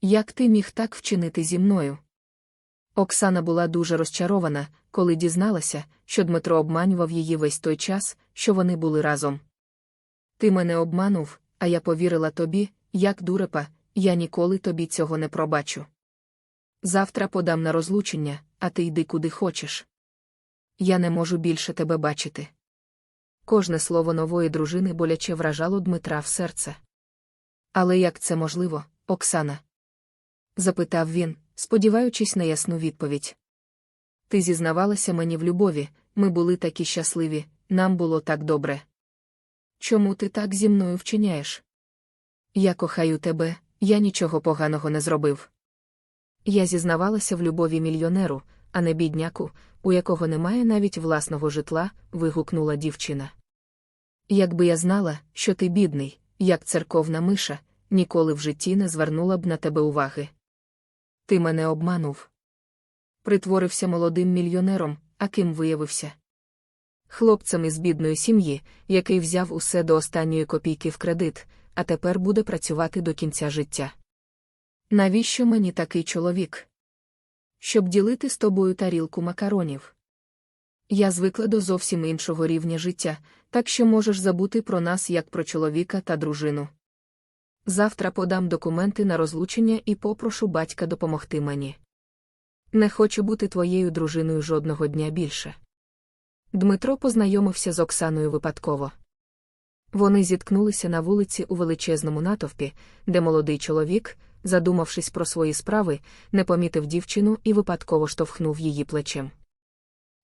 Як ти міг так вчинити зі мною? Оксана була дуже розчарована, коли дізналася, що Дмитро обманював її весь той час, що вони були разом. Ти мене обманув, а я повірила тобі, як дурепа, я ніколи тобі цього не пробачу. Завтра подам на розлучення, а ти йди куди хочеш. Я не можу більше тебе бачити. Кожне слово нової дружини боляче вражало Дмитра в серце. Але як це можливо, Оксана? Запитав він, сподіваючись на ясну відповідь. Ти зізнавалася мені в любові, ми були такі щасливі, нам було так добре. Чому ти так зі мною вчиняєш? Я кохаю тебе, я нічого поганого не зробив. Я зізнавалася в любові мільйонеру, а не бідняку, у якого немає навіть власного житла, вигукнула дівчина. Якби я знала, що ти бідний, як церковна миша, ніколи в житті не звернула б на тебе уваги. Ти мене обманув. Притворився молодим мільйонером, а ким виявився? Хлопцем із бідної сім'ї, який взяв усе до останньої копійки в кредит, а тепер буде працювати до кінця життя. Навіщо мені такий чоловік? Щоб ділити з тобою тарілку макаронів. Я звикла до зовсім іншого рівня життя, так що можеш забути про нас як про чоловіка та дружину. Завтра подам документи на розлучення і попрошу батька допомогти мені. Не хочу бути твоєю дружиною жодного дня більше. Дмитро познайомився з Оксаною випадково. Вони зіткнулися на вулиці у величезному натовпі, де молодий чоловік, задумавшись про свої справи, не помітив дівчину і випадково штовхнув її плечем.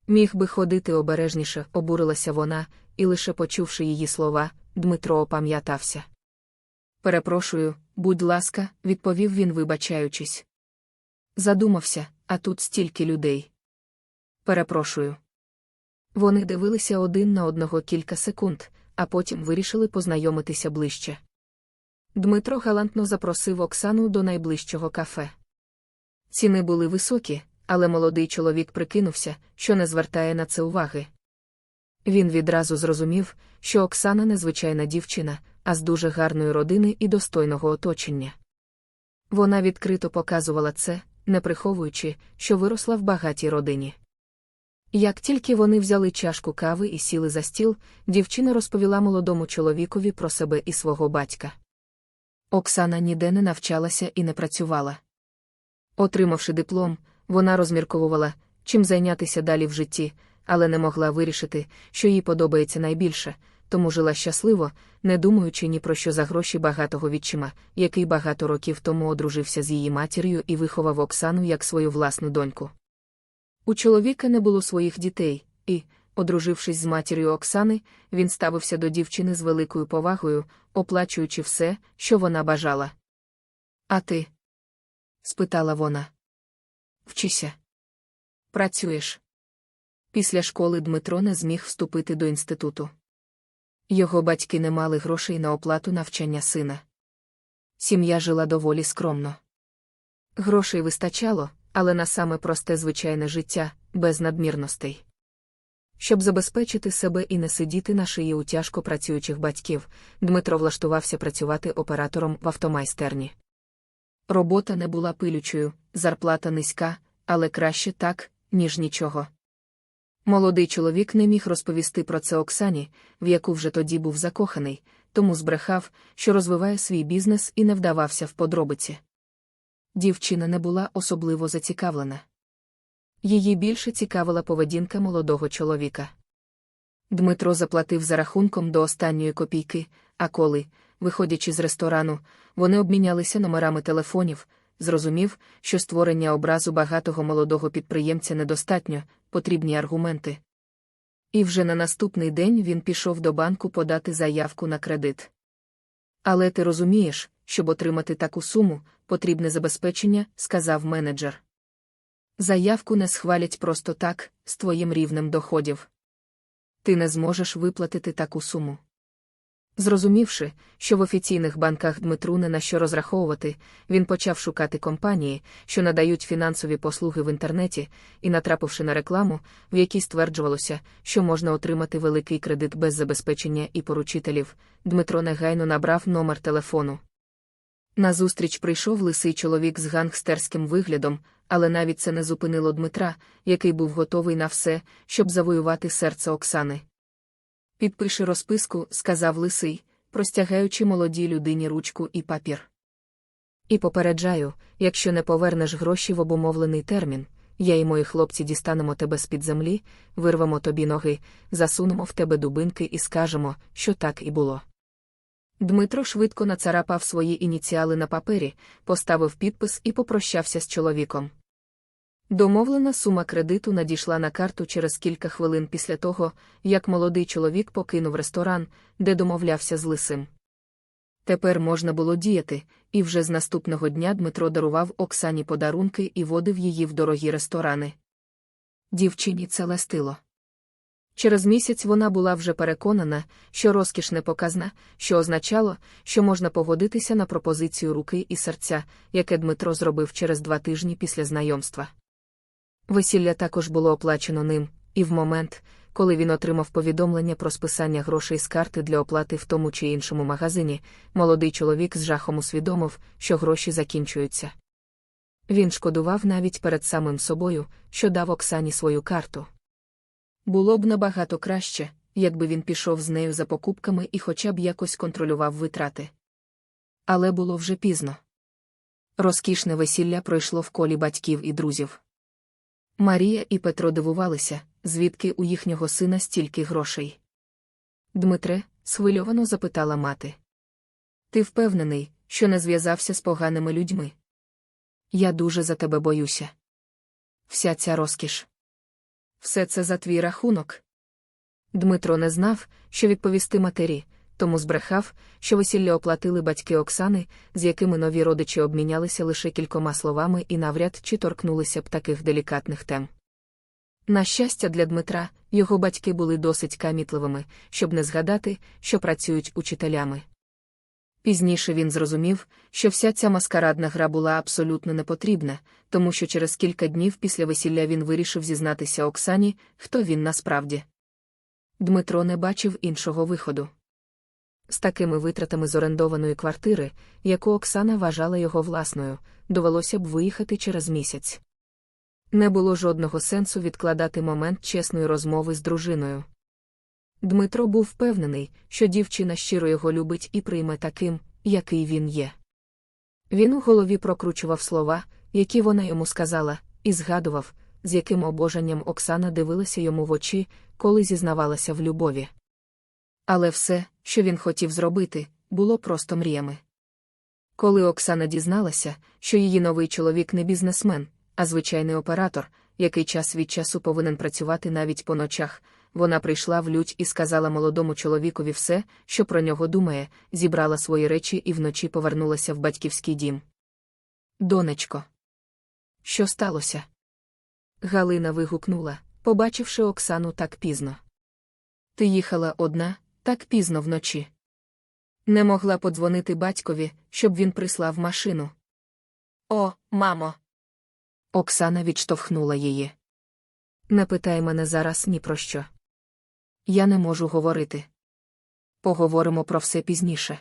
Міг би ходити обережніше, обурилася вона, і лише почувши її слова, Дмитро опам'ятався. Перепрошую, будь ласка, відповів він, вибачаючись. Задумався, а тут стільки людей. Перепрошую. Вони дивилися один на одного кілька секунд, а потім вирішили познайомитися ближче. Дмитро галантно запросив Оксану до найближчого кафе. Ціни були високі, але молодий чоловік прикинувся, що не звертає на це уваги. Він відразу зрозумів, що Оксана незвичайна дівчина, а з дуже гарної родини і достойного оточення. Вона відкрито показувала це, не приховуючи, що виросла в багатій родині. Як тільки вони взяли чашку кави і сіли за стіл, дівчина розповіла молодому чоловікові про себе і свого батька. Оксана ніде не навчалася і не працювала. Отримавши диплом, вона розмірковувала, чим зайнятися далі в житті, але не могла вирішити, що їй подобається найбільше, тому жила щасливо, не думаючи ні про що за гроші багатого відчима, який багато років тому одружився з її матір'ю і виховав Оксану як свою власну доньку. У чоловіка не було своїх дітей, і, одружившись з матір'ю Оксани, він ставився до дівчини з великою повагою, оплачуючи все, що вона бажала. А ти? спитала вона. Вчися. Працюєш. Після школи Дмитро не зміг вступити до інституту. Його батьки не мали грошей на оплату навчання сина. Сім'я жила доволі скромно. Грошей вистачало, але на саме просте звичайне життя, без надмірностей. Щоб забезпечити себе і не сидіти на шиї у тяжко працюючих батьків, Дмитро влаштувався працювати оператором в автомайстерні. Робота не була пилючою, зарплата низька, але краще так, ніж нічого. Молодий чоловік не міг розповісти про це Оксані, в яку вже тоді був закоханий, тому збрехав, що розвиває свій бізнес і не вдавався в подробиці. Дівчина не була особливо зацікавлена. Її більше цікавила поведінка молодого чоловіка. Дмитро заплатив за рахунком до останньої копійки, а коли, виходячи з ресторану, вони обмінялися номерами телефонів, зрозумів, що створення образу багатого молодого підприємця недостатньо, потрібні аргументи. І вже на наступний день він пішов до банку подати заявку на кредит. Але ти розумієш, щоб отримати таку суму, потрібне забезпечення, сказав менеджер. Заявку не схвалять просто так, з твоїм рівнем доходів. Ти не зможеш виплатити таку суму. Зрозумівши, що в офіційних банках Дмитру не на що розраховувати, він почав шукати компанії, що надають фінансові послуги в інтернеті, і, натрапивши на рекламу, в якій стверджувалося, що можна отримати великий кредит без забезпечення і поручителів, Дмитро негайно набрав номер телефону. Назустріч прийшов лисий чоловік з гангстерським виглядом, але навіть це не зупинило Дмитра, який був готовий на все, щоб завоювати серце Оксани. Підпиши розписку, сказав лисий, простягаючи молодій людині ручку і папір. І попереджаю, якщо не повернеш гроші в обумовлений термін, я і мої хлопці дістанемо тебе з-під землі, вирвемо тобі ноги, засунемо в тебе дубинки і скажемо, що так і було. Дмитро швидко нацарапав свої ініціали на папері, поставив підпис і попрощався з чоловіком. Домовлена сума кредиту надійшла на карту через кілька хвилин після того, як молодий чоловік покинув ресторан, де домовлявся з лисим. Тепер можна було діяти, і вже з наступного дня Дмитро дарував Оксані подарунки і водив її в дорогі ресторани. Дівчині це лестило. Через місяць вона була вже переконана, що розкіш не показна, що означало, що можна погодитися на пропозицію руки і серця, яке Дмитро зробив через два тижні після знайомства. Весілля також було оплачено ним, і в момент, коли він отримав повідомлення про списання грошей з карти для оплати в тому чи іншому магазині, молодий чоловік з жахом усвідомив, що гроші закінчуються. Він шкодував навіть перед самим собою, що дав Оксані свою карту. Було б набагато краще, якби він пішов з нею за покупками і хоча б якось контролював витрати. Але було вже пізно. Розкішне весілля пройшло в колі батьків і друзів. Марія і Петро дивувалися, звідки у їхнього сина стільки грошей. Дмитре, схвильовано запитала мати. Ти впевнений, що не зв'язався з поганими людьми? Я дуже за тебе боюся. Вся ця розкіш. Все це за твій рахунок. Дмитро не знав, що відповісти матері, тому збрехав, що весілля оплатили батьки Оксани, з якими нові родичі обмінялися лише кількома словами і навряд чи торкнулися б таких делікатних тем. На щастя, для Дмитра, його батьки були досить камітливими, щоб не згадати, що працюють учителями. Пізніше він зрозумів, що вся ця маскарадна гра була абсолютно непотрібна, тому що через кілька днів після весілля він вирішив зізнатися Оксані, хто він насправді. Дмитро не бачив іншого виходу. З такими витратами з орендованої квартири, яку Оксана вважала його власною, довелося б виїхати через місяць. Не було жодного сенсу відкладати момент чесної розмови з дружиною. Дмитро був впевнений, що дівчина щиро його любить і прийме таким, який він є. Він у голові прокручував слова, які вона йому сказала, і згадував, з яким обожанням Оксана дивилася йому в очі, коли зізнавалася в любові. Але все, що він хотів зробити, було просто мріями. Коли Оксана дізналася, що її новий чоловік не бізнесмен, а звичайний оператор, який час від часу повинен працювати навіть по ночах, вона прийшла в лють і сказала молодому чоловікові все, що про нього думає, зібрала свої речі і вночі повернулася в батьківський дім. Донечко. Що сталося? Галина вигукнула, побачивши Оксану так пізно. Ти їхала одна, так пізно вночі. Не могла подзвонити батькові, щоб він прислав машину. О, мамо. Оксана відштовхнула її. Не питай мене зараз ні про що. Я не можу говорити. Поговоримо про все пізніше.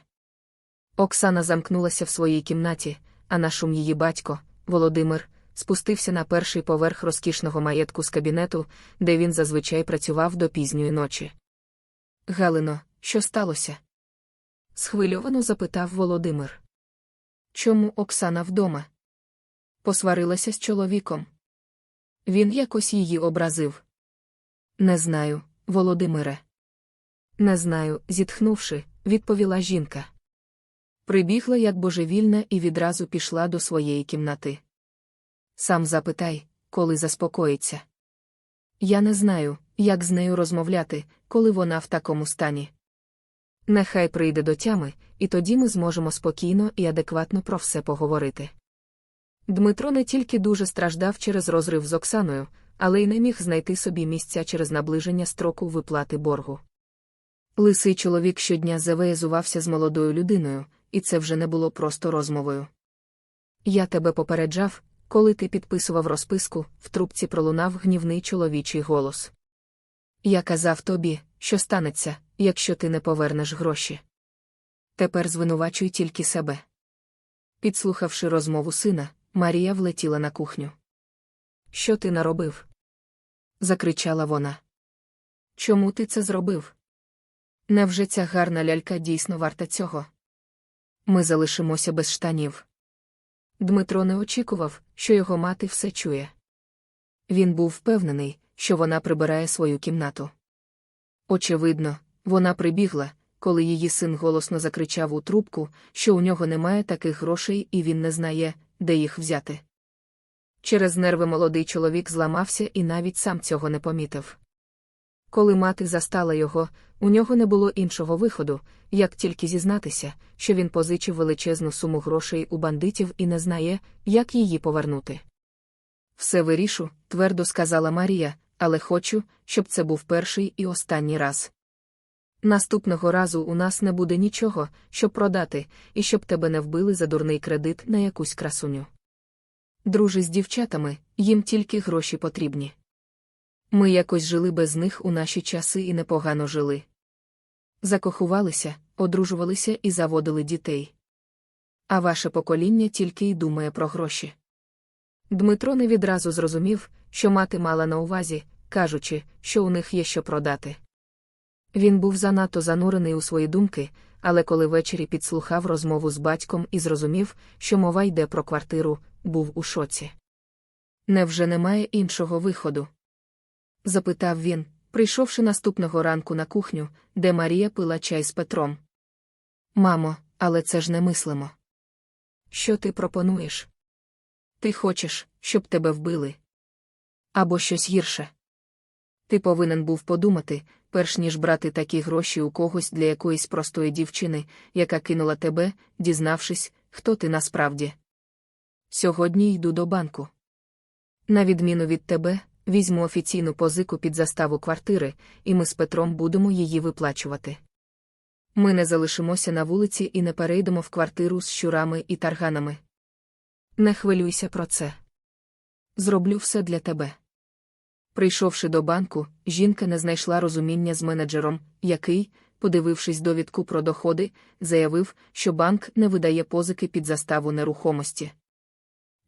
Оксана замкнулася в своїй кімнаті, а на шум її батько, Володимир, спустився на перший поверх розкішного маєтку з кабінету, де він зазвичай працював до пізньої ночі. Галино, що сталося? схвильовано запитав Володимир. Чому Оксана вдома? Посварилася з чоловіком. Він якось її образив. Не знаю, Володимире. Не знаю, зітхнувши, відповіла жінка. Прибігла як божевільна і відразу пішла до своєї кімнати. Сам запитай, коли заспокоїться. Я не знаю, як з нею розмовляти, коли вона в такому стані. Нехай прийде до тями, і тоді ми зможемо спокійно і адекватно про все поговорити. Дмитро не тільки дуже страждав через розрив з Оксаною, але й не міг знайти собі місця через наближення строку виплати боргу. Лисий чоловік щодня завеєзувався з молодою людиною, і це вже не було просто розмовою. Я тебе попереджав, коли ти підписував розписку, в трубці пролунав гнівний чоловічий голос. Я казав тобі, що станеться, якщо ти не повернеш гроші. Тепер звинувачуй тільки себе. Підслухавши розмову сина, Марія влетіла на кухню. Що ти наробив? закричала вона. Чому ти це зробив? Невже ця гарна лялька дійсно варта цього? Ми залишимося без штанів. Дмитро не очікував, що його мати все чує. Він був впевнений, що вона прибирає свою кімнату. Очевидно, вона прибігла, коли її син голосно закричав у трубку, що у нього немає таких грошей і він не знає, де їх взяти. Через нерви молодий чоловік зламався і навіть сам цього не помітив. Коли мати застала його, у нього не було іншого виходу, як тільки зізнатися, що він позичив величезну суму грошей у бандитів і не знає, як її повернути. Все вирішу, твердо сказала Марія, але хочу, щоб це був перший і останній раз. Наступного разу у нас не буде нічого, щоб продати, і щоб тебе не вбили за дурний кредит на якусь красуню. Дружи з дівчатами, їм тільки гроші потрібні. Ми якось жили без них у наші часи і непогано жили. Закохувалися, одружувалися і заводили дітей. А ваше покоління тільки й думає про гроші. Дмитро не відразу зрозумів, що мати мала на увазі, кажучи, що у них є що продати. Він був занадто занурений у свої думки, але коли ввечері підслухав розмову з батьком і зрозумів, що мова йде про квартиру, був у шоці. Невже немає іншого виходу? запитав він, прийшовши наступного ранку на кухню, де Марія пила чай з Петром. Мамо, але це ж не мислимо. Що ти пропонуєш? Ти хочеш, щоб тебе вбили? Або щось гірше. Ти повинен був подумати, перш ніж брати такі гроші у когось для якоїсь простої дівчини, яка кинула тебе, дізнавшись, хто ти насправді. Сьогодні йду до банку. На відміну від тебе, візьму офіційну позику під заставу квартири, і ми з Петром будемо її виплачувати. Ми не залишимося на вулиці і не перейдемо в квартиру з щурами і тарганами. Не хвилюйся про це. Зроблю все для тебе. Прийшовши до банку, жінка не знайшла розуміння з менеджером, який, подивившись довідку про доходи, заявив, що банк не видає позики під заставу нерухомості.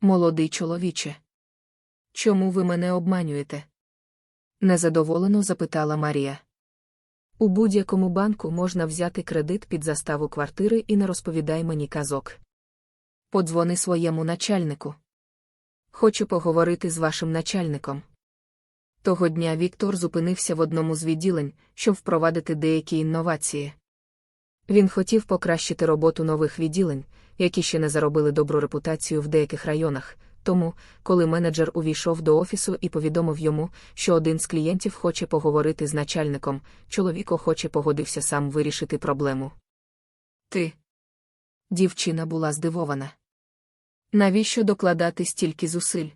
Молодий чоловіче. Чому ви мене обманюєте? незадоволено запитала Марія. У будь-якому банку можна взяти кредит під заставу квартири і не розповідай мені казок. Подзвони своєму начальнику. Хочу поговорити з вашим начальником. Того дня Віктор зупинився в одному з відділень, щоб впровадити деякі інновації. Він хотів покращити роботу нових відділень, які ще не заробили добру репутацію в деяких районах. Тому, коли менеджер увійшов до офісу і повідомив йому, що один з клієнтів хоче поговорити з начальником, чоловік охоче погодився сам вирішити проблему. Ти. Дівчина була здивована. Навіщо докладати стільки зусиль?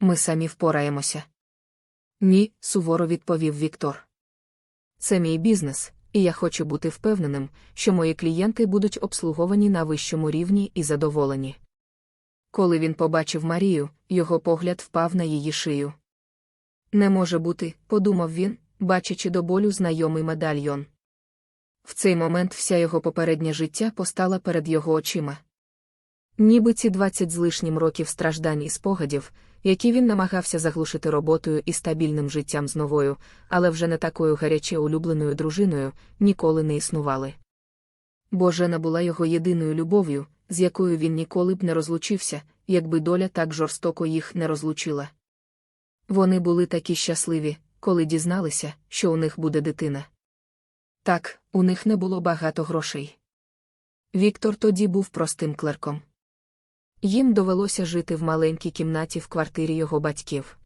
Ми самі впораємося. Ні, суворо відповів Віктор. Це мій бізнес, і я хочу бути впевненим, що мої клієнти будуть обслуговані на вищому рівні і задоволені. Коли він побачив Марію, його погляд впав на її шию. Не може бути, подумав він, бачачи до болю знайомий медальйон. В цей момент вся його попереднє життя постала перед його очима. Ніби ці двадцять з лишнім років страждань і спогадів, які він намагався заглушити роботою і стабільним життям з новою, але вже не такою гаряче улюбленою дружиною, ніколи не існували. Божена була його єдиною любов'ю, з якою він ніколи б не розлучився, якби доля так жорстоко їх не розлучила. Вони були такі щасливі, коли дізналися, що у них буде дитина. Так, у них не було багато грошей. Віктор тоді був простим клерком. Їм довелося жити в маленькій кімнаті в квартирі його батьків.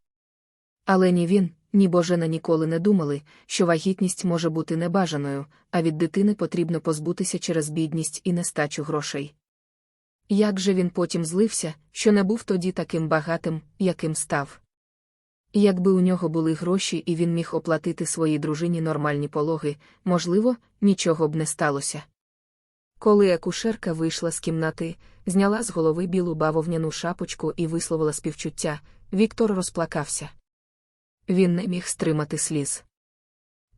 Але ні він, ні Божена ніколи не думали, що вагітність може бути небажаною, а від дитини потрібно позбутися через бідність і нестачу грошей. Як же він потім злився, що не був тоді таким багатим, яким став? Якби у нього були гроші і він міг оплатити своїй дружині нормальні пологи, можливо, нічого б не сталося. Коли акушерка вийшла з кімнати, зняла з голови білу бавовняну шапочку і висловила співчуття, Віктор розплакався. Він не міг стримати сліз.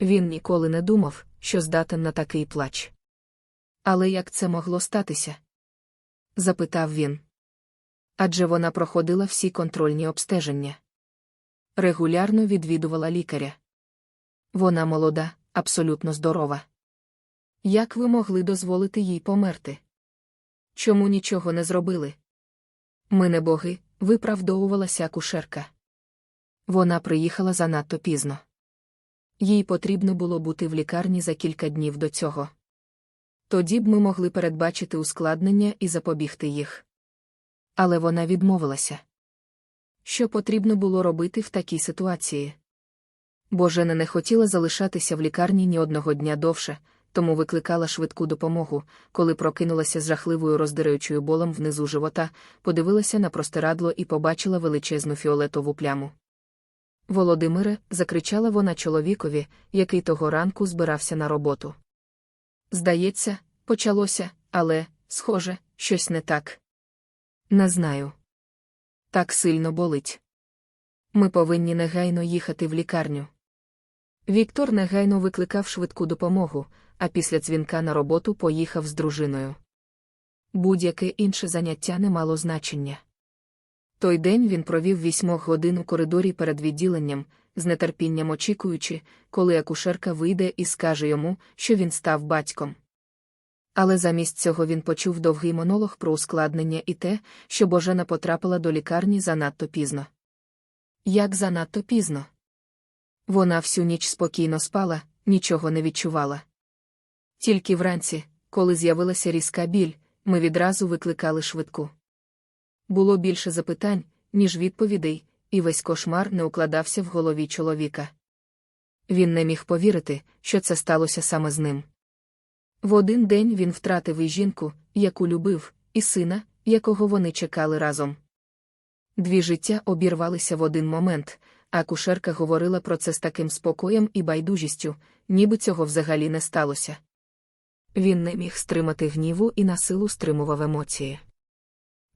Він ніколи не думав, що здатен на такий плач. Але як це могло статися? запитав він. Адже вона проходила всі контрольні обстеження. Регулярно відвідувала лікаря. Вона молода, абсолютно здорова. Як ви могли дозволити їй померти? Чому нічого не зробили? Ми не боги, виправдовувалася акушерка. Вона приїхала занадто пізно. Їй потрібно було бути в лікарні за кілька днів до цього. Тоді б ми могли передбачити ускладнення і запобігти їх. Але вона відмовилася. Що потрібно було робити в такій ситуації? Божена не хотіла залишатися в лікарні ні одного дня довше, тому викликала швидку допомогу, коли прокинулася з жахливою роздираючою болем внизу живота, подивилася на простирадло і побачила величезну фіолетову пляму. Володимире, закричала вона чоловікові, який того ранку збирався на роботу. Здається, почалося, але, схоже, щось не так. Не знаю. Так сильно болить. Ми повинні негайно їхати в лікарню. Віктор негайно викликав швидку допомогу, а після дзвінка на роботу поїхав з дружиною. Будь-яке інше заняття не мало значення. Той день він провів вісьмох годин у коридорі перед відділенням, з нетерпінням очікуючи, коли акушерка вийде і скаже йому, що він став батьком. Але замість цього він почув довгий монолог про ускладнення і те, що Божена потрапила до лікарні занадто пізно. Як занадто пізно? Вона всю ніч спокійно спала, нічого не відчувала. Тільки вранці, коли з'явилася різка біль, ми відразу викликали швидку. Було більше запитань, ніж відповідей, і весь кошмар не укладався в голові чоловіка. Він не міг повірити, що це сталося саме з ним. В один день він втратив і жінку, яку любив, і сина, якого вони чекали разом. Дві життя обірвалися в один момент, а кушерка говорила про це з таким спокоєм і байдужістю, ніби цього взагалі не сталося. Він не міг стримати гніву і на силу стримував емоції.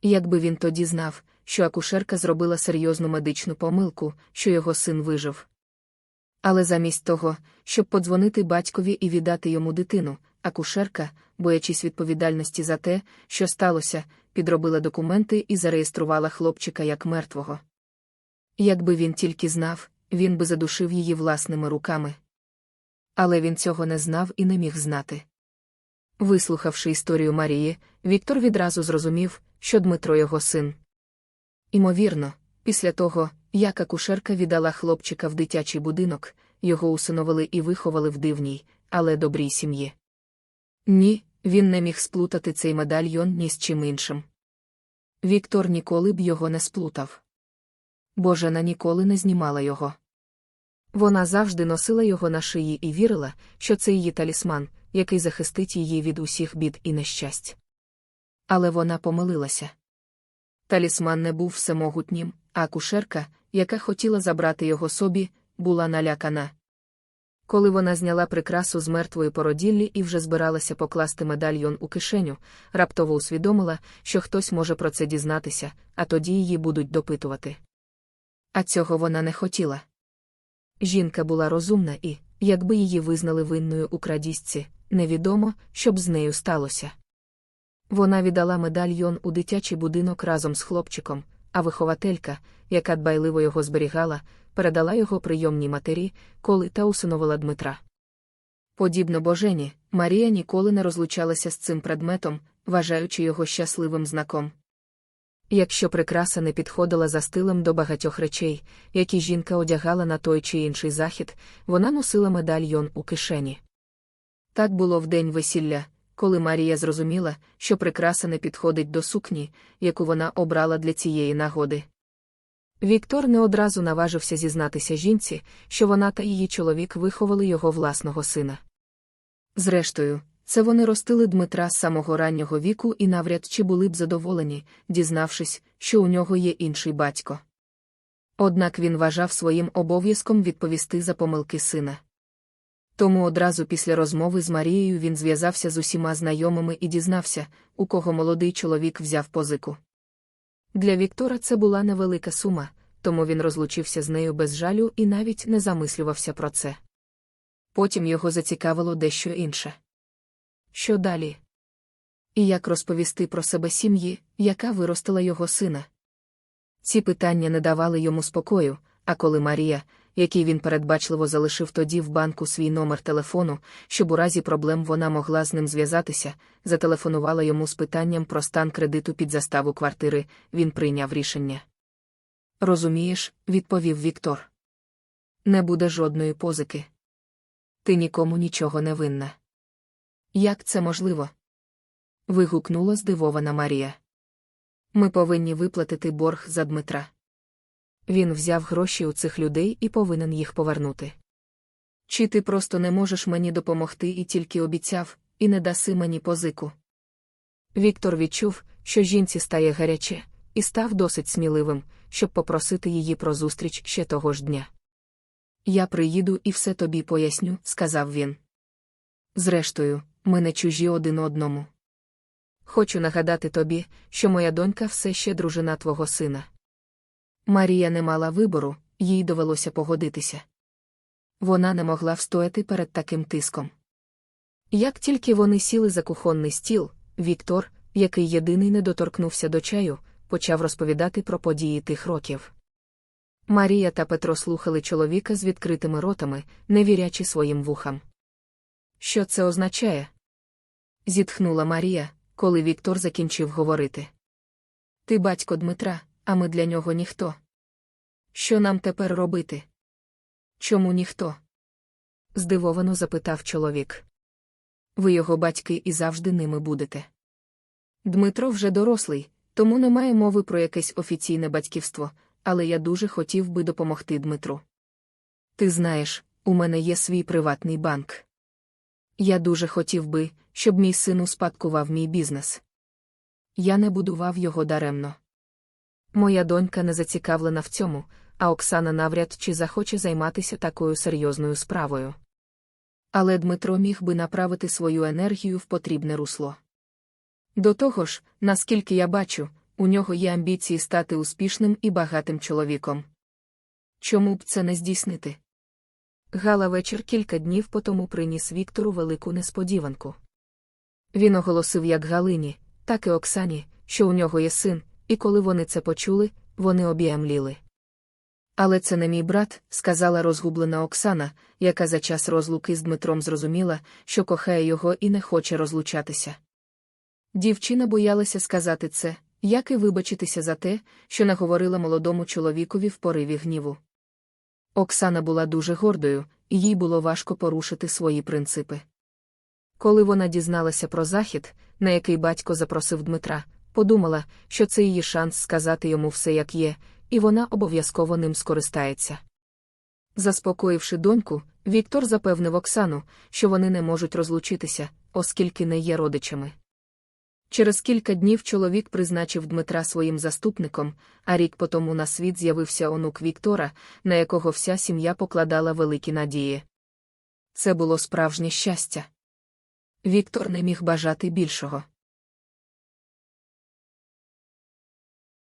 Якби він тоді знав, що акушерка зробила серйозну медичну помилку, що його син вижив. Але замість того, щоб подзвонити батькові і віддати йому дитину, акушерка, боячись відповідальності за те, що сталося, підробила документи і зареєструвала хлопчика як мертвого. Якби він тільки знав, він би задушив її власними руками. Але він цього не знав і не міг знати. Вислухавши історію Марії, Віктор відразу зрозумів, що Дмитро його син. Імовірно, після того, як акушерка віддала хлопчика в дитячий будинок, його усиновили і виховали в дивній, але добрій сім'ї. Ні, він не міг сплутати цей медальйон ні з чим іншим. Віктор ніколи б його не сплутав. Божена ніколи не знімала його. Вона завжди носила його на шиї і вірила, що це її талісман, який захистить її від усіх бід і нещасть. Але вона помилилася. Талісман не був всемогутнім, а кушерка, яка хотіла забрати його собі, була налякана. Коли вона зняла прикрасу з мертвої породіллі і вже збиралася покласти медальйон у кишеню, раптово усвідомила, що хтось може про це дізнатися, а тоді її будуть допитувати. А цього вона не хотіла. Жінка була розумна і, якби її визнали винною у крадіжці, невідомо, що б з нею сталося. Вона віддала медальйон у дитячий будинок разом з хлопчиком, а вихователька, яка дбайливо його зберігала, передала його прийомній матері, коли та усиновила Дмитра. Подібно божені, Марія ніколи не розлучалася з цим предметом, вважаючи його щасливим знаком. Якщо прикраса не підходила за стилем до багатьох речей, які жінка одягала на той чи інший захід, вона носила медальйон у кишені. Так було в день весілля, коли Марія зрозуміла, що прикраса не підходить до сукні, яку вона обрала для цієї нагоди. Віктор не одразу наважився зізнатися жінці, що вона та її чоловік виховали його власного сина. Зрештою, це вони ростили Дмитра з самого раннього віку і навряд чи були б задоволені, дізнавшись, що у нього є інший батько. Однак він вважав своїм обов'язком відповісти за помилки сина. Тому одразу після розмови з Марією він зв'язався з усіма знайомими і дізнався, у кого молодий чоловік взяв позику. Для Віктора це була невелика сума, тому він розлучився з нею без жалю і навіть не замислювався про це. Потім його зацікавило дещо інше. Що далі? І як розповісти про себе сім'ї, яка виростила його сина? Ці питання не давали йому спокою, а коли Марія, який він передбачливо залишив тоді в банку свій номер телефону, щоб у разі проблем вона могла з ним зв'язатися, зателефонувала йому з питанням про стан кредиту під заставу квартири, він прийняв рішення. Розумієш, відповів Віктор. Не буде жодної позики. Ти нікому нічого не винна. Як це можливо? вигукнула здивована Марія. Ми повинні виплатити борг за Дмитра. Він взяв гроші у цих людей і повинен їх повернути. Чи ти просто не можеш мені допомогти і тільки обіцяв, і не даси мені позику? Віктор відчув, що жінці стає гаряче, і став досить сміливим, щоб попросити її про зустріч ще того ж дня. Я приїду і все тобі поясню, сказав він. Зрештою, ми не чужі один одному. Хочу нагадати тобі, що моя донька все ще дружина твого сина. Марія не мала вибору, їй довелося погодитися. Вона не могла встояти перед таким тиском. Як тільки вони сіли за кухонний стіл, Віктор, який єдиний не доторкнувся до чаю, почав розповідати про події тих років. Марія та Петро слухали чоловіка з відкритими ротами, не вірячи своїм вухам. Що це означає? зітхнула Марія, коли Віктор закінчив говорити. Ти батько Дмитра, а ми для нього ніхто. Що нам тепер робити? Чому ніхто? здивовано запитав чоловік. Ви його батьки і завжди ними будете. Дмитро вже дорослий, тому немає мови про якесь офіційне батьківство, але я дуже хотів би допомогти Дмитру. Ти знаєш, у мене є свій приватний банк. Я дуже хотів би, щоб мій син успадкував мій бізнес. Я не будував його даремно. Моя донька не зацікавлена в цьому, а Оксана навряд чи захоче займатися такою серйозною справою. Але Дмитро міг би направити свою енергію в потрібне русло. До того ж, наскільки я бачу, у нього є амбіції стати успішним і багатим чоловіком. Чому б це не здійснити? Гала вечір кілька днів потому приніс Віктору велику несподіванку. Він оголосив як Галині, так і Оксані, що у нього є син, і коли вони це почули, вони обіямліли. Але це не мій брат, сказала розгублена Оксана, яка за час розлуки з Дмитром зрозуміла, що кохає його і не хоче розлучатися. Дівчина боялася сказати це, як і вибачитися за те, що наговорила молодому чоловікові в пориві гніву. Оксана була дуже гордою, і їй було важко порушити свої принципи. Коли вона дізналася про захід, на який батько запросив Дмитра, подумала, що це її шанс сказати йому все як є, і вона обов'язково ним скористається. Заспокоївши доньку, Віктор запевнив Оксану, що вони не можуть розлучитися, оскільки не є родичами. Через кілька днів чоловік призначив Дмитра своїм заступником, а рік потому на світ з'явився онук Віктора, на якого вся сім'я покладала великі надії. Це було справжнє щастя. Віктор не міг бажати більшого.